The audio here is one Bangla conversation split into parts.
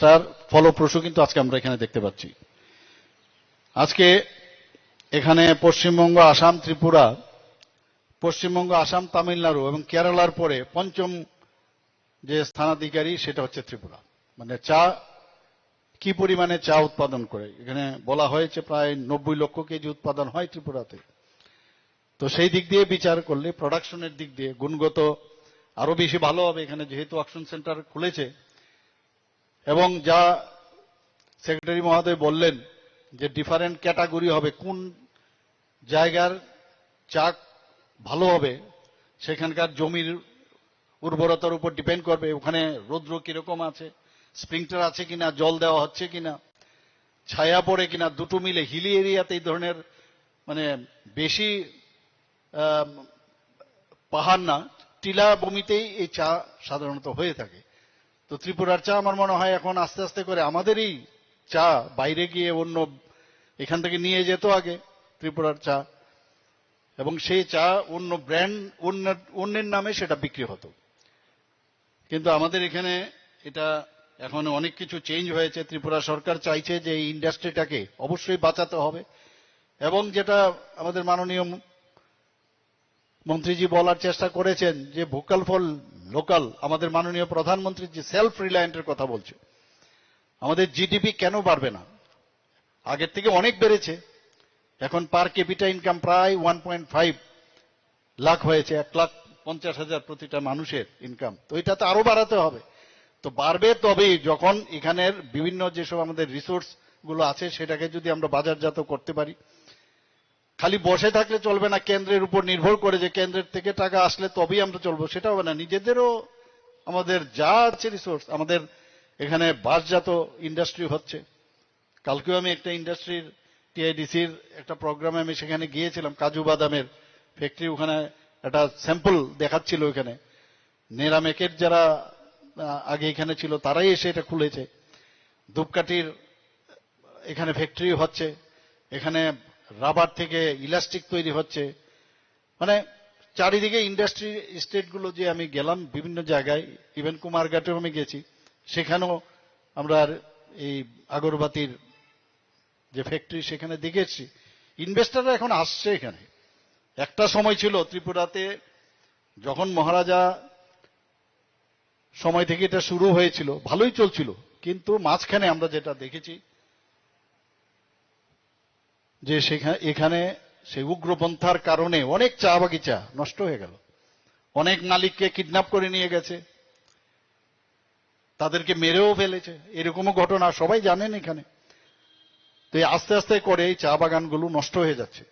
তার ফলপ্রসূ কিন্তু আজকে আমরা এখানে দেখতে পাচ্ছি। আজকে এখানে পশ্চিমবঙ্গ, আসাম, ত্রিপুরা, পশ্চিমবঙ্গ, আসাম, তামিলনাড়ু এবং কেরালার পরে পঞ্চম যে স্থানাধিকারী সেটা হচ্ছে ত্রিপুরা। মানে চা, কি পরিমাণে চা উৎপাদন করে? এখানে বলা হয়েছে প্রায় নব্বই লক্ষ কেজি উৎপাদন হয় ত্রিপুরাতে। তো সেই দিক দিয়ে বিচার করলে প্রোডাকশনের দিক দিয়ে গুণগত আরও বেশি ভালো হবে এখানে যেহেতু অকশন সেন্টার খুলেছে। এবং যা সেক্রেটারি মহোদয় বললেন যে ডিফারেন্ট ক্যাটাগরি হবে, কোন জায়গার চা ভালো হবে, সেখানকার জমির উর্বরতার উপর ডিপেন্ড করবে, ওখানে রৌদ্র কীরকম আছে স্প্রিংটার আছে কিনা, জল দেওয়া হচ্ছে কিনা, ছায়া পড়ে কিনা, দুটো মিলে হিলি এরিয়াতে এই ধরনের মানে বেশি পাহাড় না, টিলা ভূমিতেই এই চা সাধারণত হয়ে থাকে। তো ত্রিপুরার চা আমার মনে হয় এখন আস্তে আস্তে করে আমাদেরই চা বাইরে গিয়ে অন্য এখান থেকে নিয়ে যেত আগে ত্রিপুরার চা। এবং সেই চা অন্য ব্র্যান্ড, অন্য, অন্যের নামে সেটা বিক্রি হতো। কিন্তু আমাদের এখানে এটা এখন অনেক কিছু চেঞ্জ হয়েছে। ত্রিপুরা সরকার চাইছে যে এই ইন্ডাস্ট্রিটাকে অবশ্যই বাঁচাতে হবে। এবং যেটা আমাদের মাননীয় মন্ত্রীজি বলার চেষ্টা করেছেন যে ভোকাল ফর লোকাল, আমাদের মাননীয় প্রধানমন্ত্রী যে সেলফ রিলায়েন্টের কথা বলছে। আমাদের জিডিপি কেন বাড়বে না? আগের থেকে অনেক বেড়েছে। এখন পার ক্যাপিটা ইনকাম প্রায় ওয়ান পয়েন্ট ফাইভ লাখ হয়েছে, এক লাখ পঞ্চাশ হাজার প্রতিটা মানুষের ইনকাম তো এটা তো আরও বাড়াতে হবে। তো বাড়বে তবেই যখন এখানের বিভিন্ন যেসব আমাদের রিসোর্সগুলো আছে, সেটাকে যদি আমরা বাজারজাত করতে পারি। খালি বসে থাকলে চলবে না, কেন্দ্রের উপর নির্ভর করে যে কেন্দ্রের থেকে টাকা আসলে তবেই আমরা চলবো সেটা হবে না। নিজেদেরও আমাদের যা আছে রিসোর্স আমাদের এখানে বাসজাত ইন্ডাস্ট্রি হচ্ছে। কালকেও আমি একটা ইন্ডাস্ট্রির টিআইডিসির একটা প্রোগ্রামে আমি সেখানে গিয়েছিলাম, কাজু বাদামের ফ্যাক্টরি ওখানে একটা স্যাম্পল দেখাচ্ছিল ওখানে। নেরামেকের যারা আগে এখানে ছিল, তারাই এসে এটা খুলেছে। ধূপকাঠির এখানে ফ্যাক্টরি হচ্ছে, এখানে রাবার থেকে ইলাস্টিক তৈরি হচ্ছে। মানে চারিদিকে ইন্ডাস্ট্রি স্টেটগুলো যে আমি গেলাম বিভিন্ন জায়গায় ইভেন কুমারঘাটেও আমি গেছি, সেখানেও আমরা এই আগরবাতির যে ফ্যাক্টরি সেখানে দেখেছি। ইনভেস্টাররা এখন আসছে এখানে। একটা সময় ছিল ত্রিপুরাতে যখন মহারাজা সময় থেকে এটা শুরু হয়েছিল, ভালোই চলছিল। কিন্তু মাঝখানে আমরা যেটা দেখেছি যে সেখানে এখানে সেই উগ্রপন্থার কারণে অনেক চা বাগিচা নষ্ট হয়ে গেল। অনেক মালিককে কিডন্যাপ করে নিয়ে গেছে। তাদেরকে মেরেও ফেলেছে। এরকমও ঘটনা সবাই জানেন এখানে। তো এই আস্তে আস্তে করে এই চা বাগানগুলো নষ্ট হয়ে যাচ্ছে।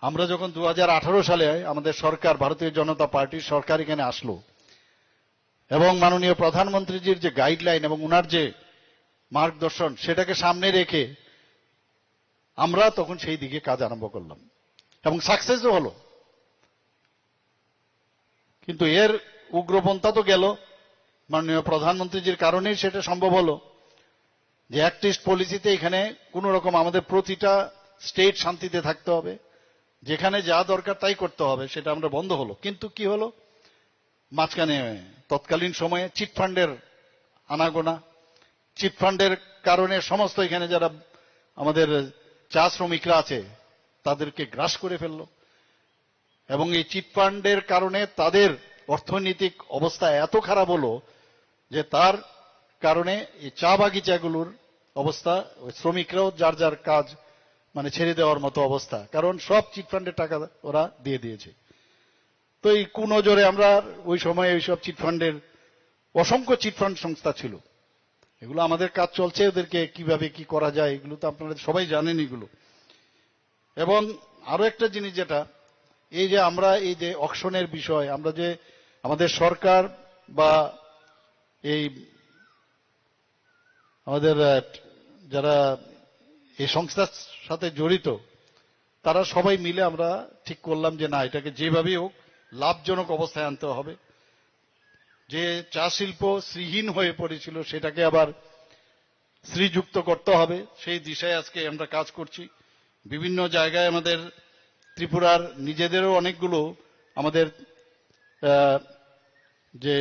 আমরা যখন দু হাজার আঠারো সালে আমাদের সরকার, ভারতীয় জনতা পার্টির সরকার এখানে আসলো এবং মাননীয় প্রধানমন্ত্রীজির যে গাইডলাইন এবং উনার যে মার্গদর্শন, সেটাকে সামনে রেখে আমরা তখন সেই দিকে কাজ আরম্ভ করলাম। এবং সাকসেসও হলো। কিন্তু এর উগ্রপন্থা তো গেল। মাননীয় প্রধানমন্ত্রীজির কারণেই সেটা সম্ভব হলো যে অ্যাক্টিস্ট পলিসিতে এখানে কোন রকম আমাদের প্রতিটা স্টেট শান্তিতে থাকতে হবে। যেখানে যা দরকার তাই করতে হবে, সেটা আমরা বন্ধ হলো। কিন্তু কি হলো? মাঝখানে তৎকালীন সময়ে চিটফান্ডের আনাগোনা। চিটফান্ডের কারণে সমস্ত এখানে যারা আমাদের চা শ্রমিকরা আছে, তাদেরকে গ্রাস করে ফেলল। এবং এই চিটফান্ডের কারণে তাদের অর্থনৈতিক অবস্থা এত খারাপ হলো যে তার কারণে এই চা বাগিচাগুলোর অবস্থা শ্রমিকরাও যার যার কাজ মানে ছেড়ে দেওয়ার মতো অবস্থা। কারণ সব চিটফান্ডের টাকা ওরা দিয়ে দিয়েছে। তো এই কুনজরে আমরা ওই সময় ওইসব চিটফান্ডের অসংখ্য চিটফান্ড সংস্থা ছিল। এগুলো আমাদের কাজ চলছে ওদেরকে কীভাবে কি করা যায়, এগুলো তো আপনারা সবাই জানেন এগুলো। এবং আরও একটা জিনিস যেটা, এই যে আমরা এই যে অকশনের বিষয়, আমরা যে আমাদের সরকার বা এই আমাদের যারা এই সংস্থার সাথে জড়িত, তারা সবাই মিলে আমরা ঠিক করলাম যে না, এটাকে যেভাবেই হোক, লাভজনক অবস্থায় আনতে হবে। যে চা শিল্প শ্রীহীন হয়ে পড়েছিল, সেটাকে আবার শ্রীযুক্ত করতে হবে। সেই দিশায় আজকে আমরা কাজ করছি। বিভিন্ন জায়গায় আমাদের ত্রিপুরার নিজেদেরও অনেকগুলো আমাদের যে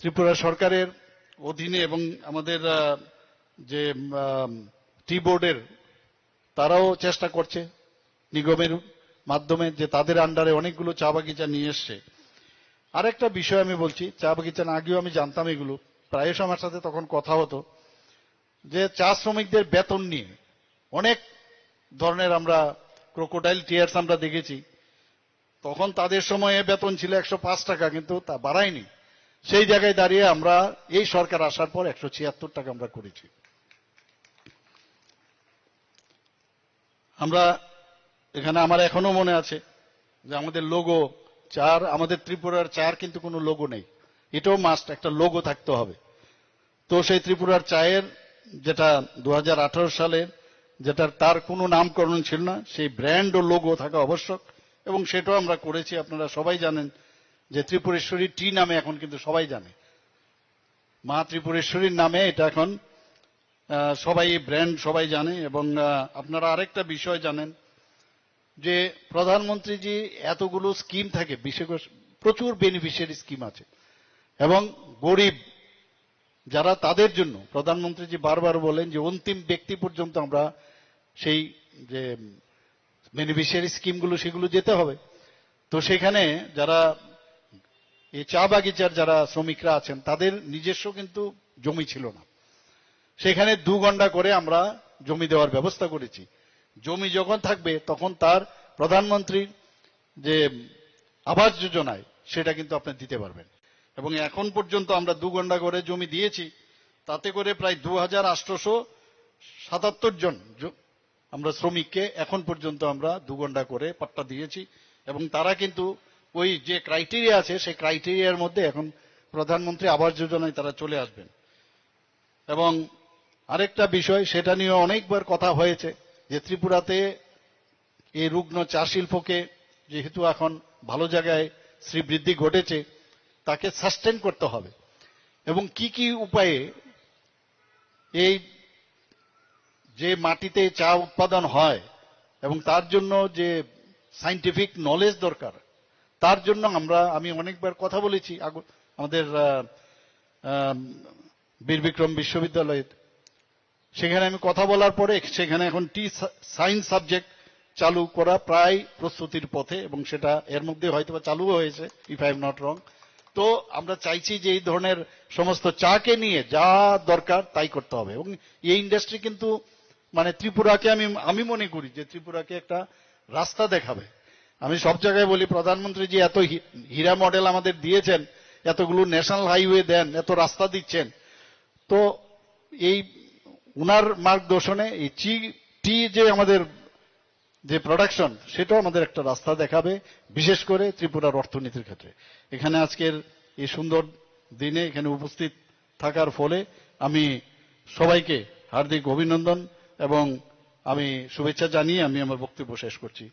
ত্রিপুরা সরকারের অধীনে এবং আমাদের যে টি বোর্ডের, তারাও চেষ্টা করছে। নিগমের মাধ্যমে যে তাদের আন্ডারে অনেকগুলো চা বাগিচা নিয়ে এসছে। আরেকটা বিষয় আমি বলছি, চা বাগিচা না আগেও আমি জানতাম এগুলো। প্রায়শ আমার সাথে তখন কথা হতো যে চা শ্রমিকদের বেতন নিয়ে। অনেক ধরনের আমরা ক্রোকোডাইল টিয়ার্স আমরা দেখেছি। তখন তাদের সময়ে বেতন ছিল একশো পাঁচ টাকা, কিন্তু তা বাড়ায়নি। সেই জায়গায় দাঁড়িয়ে আমরা এই সরকার আসার পর একশো ছিয়াত্তর টাকা আমরা করেছি। আমরা এখানে আমার এখনও মনে আছে যে আমাদের লোগো চার, আমাদের ত্রিপুরার চার কিন্তু কোনো লোগো নেই। এটাও মাস্ট একটা লোগো থাকতে হবে। তো সেই ত্রিপুরার চায়ের যেটা দু সালে যেটা তার কোনো নামকরণ ছিল না, সেই ব্র্যান্ড ও লোগো থাকা আবশ্যক। এবং সেটাও আমরা করেছি, আপনারা সবাই জানেন যে ত্রিপুরেশ্বরী টি নামে এখন কিন্তু সবাই জানে। মা ত্রিপুরেশ্বরীর নামে এটা এখন সবাই ব্র্যান্ড সবাই জানে। এবং আপনারা আরেকটা বিষয় জানেন যে প্রধানমন্ত্রী যে এতগুলো স্কিম থাকে, বিশেষ প্রচুর বেনিফিশিয়ারি স্কিম আছে। এবং গরিব যারা তাদের জন্য প্রধানমন্ত্রী যে বারবার বলেন যে অন্তিম ব্যক্তি পর্যন্ত আমরা সেই যে বেনিফিশিয়ারি স্কিমগুলো সেগুলো যেতে হবে। তো সেখানে যারা এই চা বাগিচার যারা শ্রমিকরা আছেন, তাদের নিজস্ব কিন্তু জমি ছিল না। সেখানে দু ঘণ্টা করে আমরা জমি দেওয়ার ব্যবস্থা করেছি। জমি যখন থাকবে, তখন তার প্রধানমন্ত্রীর যে আবাস যোজনায়, সেটা কিন্তু আপনি দিতে পারবেন। এবং এখন পর্যন্ত আমরা দু ঘণ্টা করে জমি দিয়েছি, তাতে করে প্রায় দু হাজার আটশোশো সাতাত্তর জন আমরা শ্রমিককে এখন পর্যন্ত আমরা দু ঘণ্টা করে পাট্টা দিয়েছি। এবং তারা কিন্তু ওই যে ক্রাইটেরিয়া আছে, সেই ক্রাইটেরিয়ার মধ্যে এখন প্রধানমন্ত্রী আবাস যোজনায় তারা চলে আসবেন। এবং আরেকটা বিষয়, সেটা নিয়ে অনেকবার কথা হয়েছে। যে ত্রিপুরাতে এই রুগ্ন চা শিল্পকে যেহেতু এখন ভালো জায়গায় শ্রীবৃদ্ধি ঘটেছে, তাকে সাস্টেন করতে হবে। এবং কি কি উপায়ে এই যে মাটিতে চা উৎপাদন হয় এবং তার জন্য যে সাইন্টিফিক নলেজ দরকার, তার জন্য আমরা, আমি অনেকবার কথা বলেছি আমাদের বীর বিক্রম বিশ্ববিদ্যালয়ে সেখানে আমি কথা বলার পরে সেখানে এখন টি সায়েন্স সাবজেক্ট চালু করা প্রায় প্রস্তুতির পথে এবং সেটা এর মধ্যে হয়তো চালু হয়েছে if I am not wrong তো আমরা চাইছি যে এই ধরনের সমস্ত চাকে নিয়ে যা দরকার তাই করতে হবে। এবং এই ইন্ডাস্ট্রি কিন্তু মানে ত্রিপুরাকে আমি আমি মনে করি যে ত্রিপুরাকে একটা রাস্তা দেখাবে। আমি সব জায়গায় বলি, প্রধানমন্ত্রী যে এত হীরা মডেল আমাদের দিয়েছেন, এতগুলো ন্যাশনাল হাইওয়ে দেন, এত রাস্তা দিচ্ছেন, তো এই উনার মার্গদর্শনে এই চি টি যে আমাদের যে প্রোডাকশন সেটাও আমাদের একটা রাস্তা দেখাবে, বিশেষ করে ত্রিপুরার অর্থনীতির ক্ষেত্রে। এখানে আজকের এই সুন্দর দিনে এখানে উপস্থিত থাকার ফলে আমি সবাইকে হার্দিক অভিনন্দন এবং আমি শুভেচ্ছা জানিয়ে আমি আমার বক্তব্য শেষ করছি।